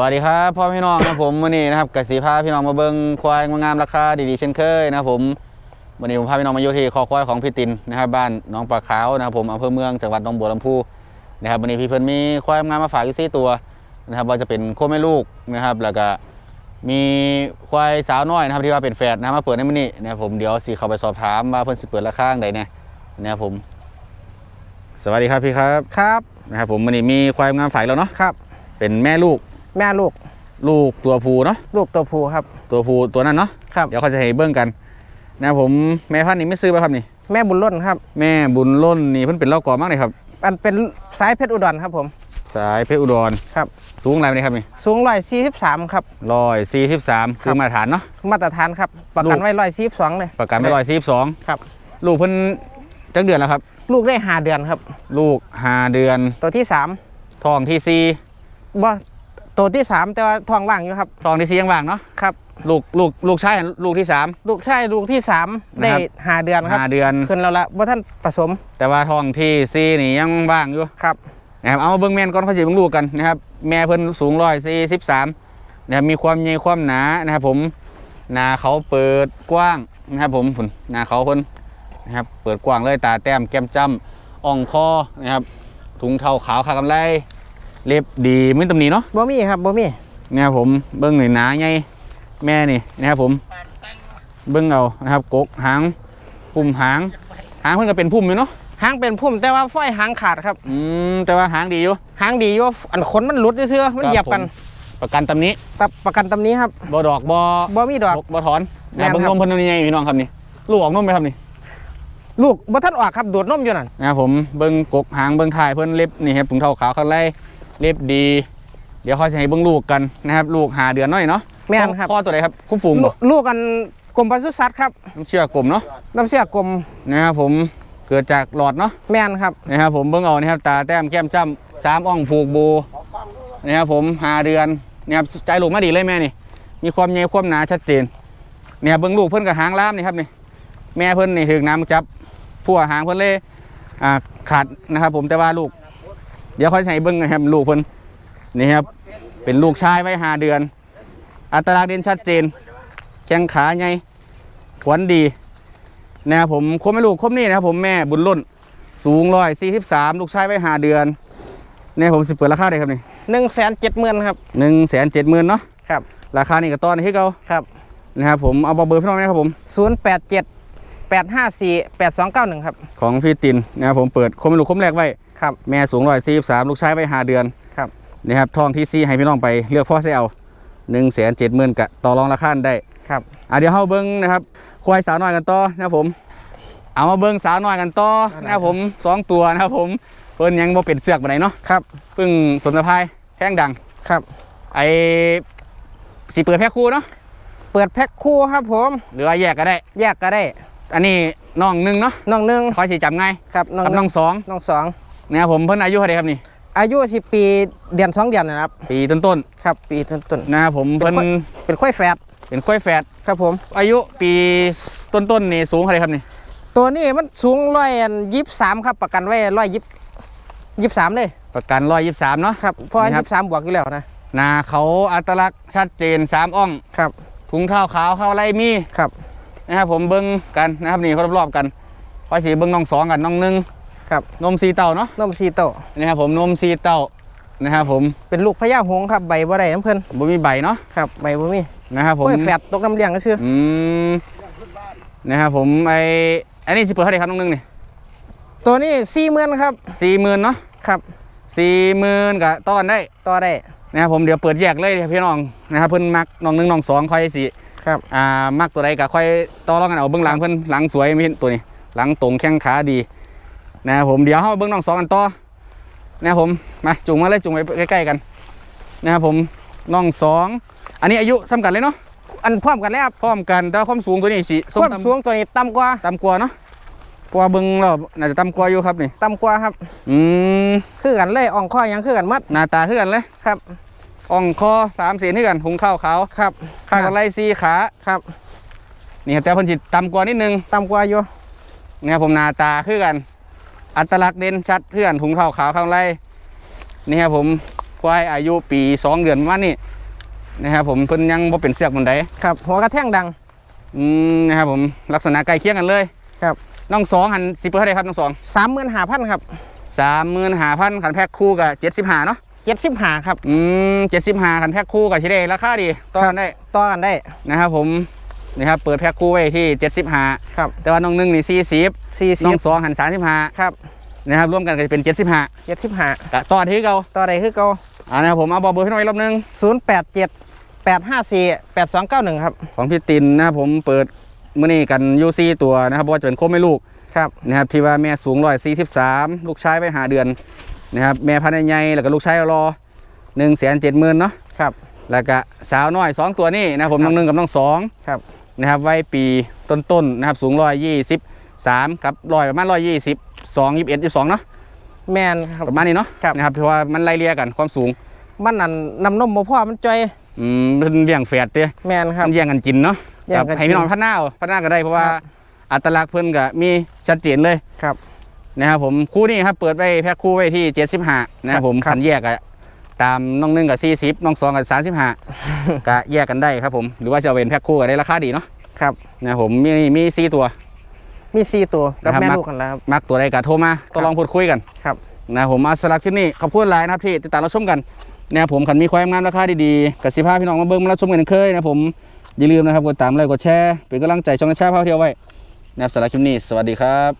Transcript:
วัสดีครับพ่อพี่น้องนะครับผมวันนี้นะครับกสีพาพี่น้องมาเบิ้งควายงามๆราคาดีๆเช่นเคยนะครับผมวันนี้ผมพาพี่น้องมาอยู่ที่คอควายของพี่ตินนะครับบ้านหน้องปลาขาวนะครับผมอำเภอเมืองจังหวัดหนองบัวลำพูนะครับวันนี้พี่เพิ่นมีควายงามมาฝากอยู่สี่ตัวนะครับว่าจะเป็นโคแม่ลูกนะครับแล้วก็มีควายสาวน้อยนะครับที่ว่าเป็นแฝดนะครับมาเปิดในมื้อนี้นะครับผมเดี๋ยวสิเข้าไปสอบถามว่าเพิ่นสิเปิดราคาจั่งใดเนี่ยนะครับผม สวัสดีครับพี่ครับครับนะครับผมวันนี้มีควายงามฝากแล้วเนาะครับเป็นแม่ลูก แม่ลูก ลูกตัวผู้เนาะลูกตัวผู้ครับ ตัวผู้ตัวนั้นเนาะครับ เดี๋ยวเขาจะให้เบิ้งกัน นะครับผมแม่พันธุ์นี้ไม่ซื้อไปครับนี่ แม่บุญล้นครับ แม่บุญล้นนี่เพิ่นเป็นเล่ากอมากเลยครับ อันเป็นสายเพชรอุดรครับผม สายเพชรอุดรครับ สูงอะไรนี่ครับนี่สูงร้อยสี่สิบสามครับร้อยสี่สิบสามครัคือบมาตรฐานเนาะมาตรฐานครับประกันไว้ร้อยสี่สองเลยประกันไม่ร้อยสี่สิบสองครับ ลูกเพิ่นจักเดือนแล้วครับ ลูกได้หาเดือนครับ ลูกห้าเดือน ตัวที่สามทองที่สี่บ่ ตัวที่สามแต่ว่าท้องว่างอยู่ครับ ทองที่สี่ยังว่างเนาะครับ ลูกลูกลูกชายลูกที่สาม ลูกชายลูกที่สามนะได้ครับ หาเดือนครับห้าเดือน ขึ้นแล้วละว่าท่านผสมแต่ว่าทองที่สี่นี่ยังว่างอยู่ ครับ นะครับเอามาเบิ้งแม่นก่อนเขาจะเบิ้งลูกกันนะครับแม่เพิ่นสูงร้อยสี่สิบสามนะครับมีความใหญ่ความหนานะครับผมหนาเขาเปิดกว้างนะครับผมผุนหนาเขาเพิ่นนะครับเปิดกว้างเลยตาแต้มแก้มจ้ำอ่องคอนะครับถุงเท้าขาวขากำไล เล็บดีมึนตำหนีเนาะบ่มีครับบ่มีนะครับผมเบิ้งหน่อยหนาใหญ่แม่นี่นะครับผม เบิ้งเอานะครับกกหางพุ่มหางหางเพิ่นก็เป็นพุ่มอยู่เนาะหางเป็นพุ่มแต่ว่าฝ้อยหางขาดครับอืมแต่ว่าหางดีอยู่หางดีอยู่อันขนมันหลุดเสื้อๆมันครับเหยียบกันผมประกันตำหนี้ตับประกันตำนี้ครับบ่ดอกบ่บ่มีดอกบกบ่ถอนแม่นะนเบิ่งครับนมเพิ่นนี่ไงพี่น้องครับนี่ลูกออกนมไหมครับนี่ลูกบ่ท่านออกครับดูดนมอยู่นั่นนะครับผมเบิ่งกกหางเบิ่งถ่ายเพิ่นเล็บนี่ครับถุงเท้าขาวข้างไล่ เล็บดี เดี๋ยวเขาจะให้เบิ่งลูกกันนะครับ ลูกหาเดือนน้อยเนาะแม่นครับ พ่อตัวใดครับคุ้มฝูงลูบ่กลูกอันกรมปศุสัตว์ครับน้ำเชื่อกลมเนาะน้ำเสียกรมนะครับผมเกิดจากหลอดเนาะแม่นครับนะครับผมเบิ่งเอานะครับตาแต้มแก้มจ้ำสามอ่องผูกโบนะครับผมหาเดือนนะครับใจลูกมาดีเลยแม่นี่ มีความใหญ่ความหนาชัดเจนเนี่ยเบิ่งลูกเพิ่นกับหางล้ามนี่ครับนี่แม่เพิ่นนี่ถึงน้ำจับพัวหางเพิ่นเลยอ่าขาดนะครับผมแต่ว่าลูก เดี๋ยวค่อยใส่เบิ่งนะครับลูกเพิ่นนี่ครับ เป็นลูกชายไว้หาเดือน อัตลักษณ์เด่นชัดเจน แข้งขาใหญ่ขวัญดีนะครับผมคมไม่ลูกคมนี่นะครับผมแม่บุญล้นสูงร้อยสี่สิบสามลูกชายไว้หาเดือนเนี่ยผมสิเปิดราคาได้ครับนี่หนึ่งแสนเจ็ดหมื่นครับหนึ่งแสนเจ็ดหมื่นเนาะครับ ราคานี่ก็ต้อนให้เขาครับนะครับผมเอาเบอร์พี่น้องนะครับผมศูนย์แปดเจ็ดแปดห้าสี่แปดสองเก้าหนึ่งครับ ของพี่ตินนะครับผมเปิดคมลูกคมแรกไว้ ครับแม่สูงร้อยสี่สิบสามลูกชายไว้หาเดือนครับนะครับทองที่ซีให้พี่น้องไปเลือกพ่อเซลหนึ่งแสนเจ็ดหมื่นกะต่อรองราคาได้ครับอะเดี๋ยวเฮาเบิ้งนะครับควายสาวน้อยกันต่อนะครับผม เอามาเบิ้งสาวน้อยกันต่อนะครับผมสองตัวนะครับผมเพิ่นยังบ่เป็นเสือกปานใดเนาะครับเพิ่งสนสะพายแท่งดังครับ ไอ้สีเปิดแพ็คคู่เนาะเปิดแพ็คคู่ครับผม หรือว่าแยกก็ได้ แยกก็ได้ อันนี้น้องหนึ่งเนาะน้องหนึ่งคอยสีจำง่ายครับน้องกับหน้นึ่องงสองน้องสอง นะครับผมเพิ่นอายุเท่าไหร่ครับนี่ อายุสิบปีเดือนสองเดือนนะครับ ปีต้นครับ ปีต้นๆนะครับผมเพิ่นๆเป็นข้อยแฝดเป็นควายแฝดครับผม อายุปีต้นๆนี่สูงเท่าไหร่ครับนี่ตัวนี้มันสูงร้อยยี่สามครับประกันไว้ร้อยยี่ยี่สามเลยประกันร้อยยี่สามเนาะ ครับเพราะนี่ครับยี่สามบวกอยู่แล้วนะหนาเขาอัตลักษณ์ชัดเจนสามอ่องครับถุงเท้าขาวเข้าไล่มีครับนะครับผมเบิ้งกันนะครับนี่เขารอบๆกันคอยสีเบิ้งน้องสองกันน้องหนึ่ง ครับ นมสีเต่าเนาะนมซีโตนะครับผมนมสีเต่านะครับผมเป็นลูกพญาหงส์ครับใบบ่ได้น้ำเพิ่นบ่มีใบเนาะครับใบบ่มีนะครับผมข้อยแฝดตกน้ำเลี้ยงก็ชื่ออืมนะครับผมไออันนี้สิเปิดเท่าไหร่ครับน้องหนึงนี่ตัวนี้สี่หมื่นครับสี่หมื่นเนาะครับสี่หมื่นกับต้อนได้ต่อได้นะครับผมเดี๋ยวเปิดแยกเลยพี่น้องนะครับเพิ่นมักน้องหนึ่งน้องสองค่อยสิครับอ่ามักตัวใดก็ค่อยต่อรองกันเอาเบื้องหลังเพิ่นหลังสวยไม่เห็นตัวนี้ หลังตรงแข้งขาดี นะครับผมเดี๋ยวเฮาเบื้องน้องสองกันต่อนะครับผมมาจุงมาเลยจุงไปใกล้ๆกันนะครับผมน้องสองอันนี้อายุซ้ำกันเลยเนาะอันพร้อมกันแล้วครับพร้อมกันแต่ว่าความสูงตัวนี้สิความต่ำสูงตัวนี้ต่ำกว่าต่ำกว่าเนาะเพราะว่าเบิ้งเราน่าจะต่ำกว่าอยู่ครับนี่ต่ำกว่าครับ อืมคือกันเลยอ่องข้อหยังคือกันหมัดหน้าตาคือกันเลยครับอ่องคอสามเสียนคือกันหุงข้าวขาวครับข้างกันไล่ซีขาครับนี่ครับแต่เพิ่นสิต่ำกว่านิดนึงต่ำกว่าอยู่นะครับผมหน้าตาคือกัน อัตลักษณ์เด่นชัดเพื่อนถุงเท้าขาวข้างไรนี่ครับผมควายอายุปีสองเดือนประมาณนี้นะครับผมเพิ่นยังบ่เป็นเสือกบนใดครับหัวกระแท่งดังอืมนะครับผมลักษณะใกล้เคียงกันเลยครับน้องสองหันสิบเปอร์เท่าไหรครับน้องสองสามหมื่นห้าพันครับสามหมื่นห้าพันขันแพ็คคู่กับเจ็ดสิบห้าเนาะเจ็ดสิบห้าครับ อืมเจ็ดสิบห้าขันแพ็คคู่กับชิเดราคาดีต้อนได้ ต่อกันได้ นะครับผม นี่ครับเปิดแพ็คคู่ไว้ที่เจ็ดสิบห้าครับแต่ว่าน้องหนึ่งนี่สี่สิบสี่น้สิอบงสองหันสามสิบห้าครับนะครับร่วมกันก็จะเป็นเจ็ดสิบห้าเจ็ดสิบห้ากะต่อที่เก่าต่อได้คือเก่าอ่านะครับผมเอาบอกเบอร์ให้หน่อยอีกรอบนึงศูนย์แปดเจ็ดแปดห้าสี่แปดสองเก้าหนึ่งครับ ของพี่ตินนะครับผมเปิดมื้อนี้กันยูซีตัวนะครับเพราะว่าจะเป็นโคมไม่ลูกครับนะครับที่ว่าแม่สูงร้อยสี่สิบสามลูกชายไปหาเดือนนะครับแม่พันธุ์ใหญ่แล้วก็ลูกชายรอหนึ่งแสนเจ็ดหมื่นเนาะครับแล้วก็สาวน้อยสองตัวนี่นะครับผมครับน้องหนึ่งกับน้องสองครับ นะครับวัยปีต้นๆนะครับ สูงร้อยยี่สิบสามกับร้อยประมาณร้อยยี่สิบสองยี่สิบเอ็ดยี่สิบสองเนาะแมนครับประมาณนี้เนาะครับนะครับเพราะว่ามันไล่เลี่ยกันความสูง มันนั่นนำนมบ่พ่อมันจอยอืมเป็นเลี้ยงแฝดเตี้ยแมนครับมันแย่งกันกินเนาะแย่งกันให้พี่น้องกินพันหน้าเอาพันหน้าก็ได้เพราะว่าครับอัตลักษณ์เพิ่นก็มีชัดเจนเลยครับนะครับผมคู่นี้ครับเปิดไว้แพ็คคู่ไว้ที่เจ็ดสิบห้านะครับผมครับขันแยกอะ ตามน้องหนึ่งกับสี่สิบน้องสองกับสามสิบห้าก็แยกกันได้ครับผมหรือว่าจะเอาเป็นแพ็คคู่ก็ได้ราคาดีเนาะครับนะครับผมมีมีสี่ตัว มีสี่ตัวกับนะครับแม่มักลูกกันแล้วครับมักตัวใดก็โทรมาต้องลองพูดคุยกันครับนะครับผมมาสลับคลิปนี้ขอบคุณหลายนะครับที่ติดตามรับชมกันนะครับผมขันมีความงานราคาดีๆกับสิพาพี่น้องมาเบิ้งมารับชมกันเคยนะครับผมอย่าลืมนะครับกดตามไลค์กดแชร์เป็นกำลังใจช่องแชร์พาเที่ยวไว้นะครับสำหรับคลิปนี้สวัสดีครับ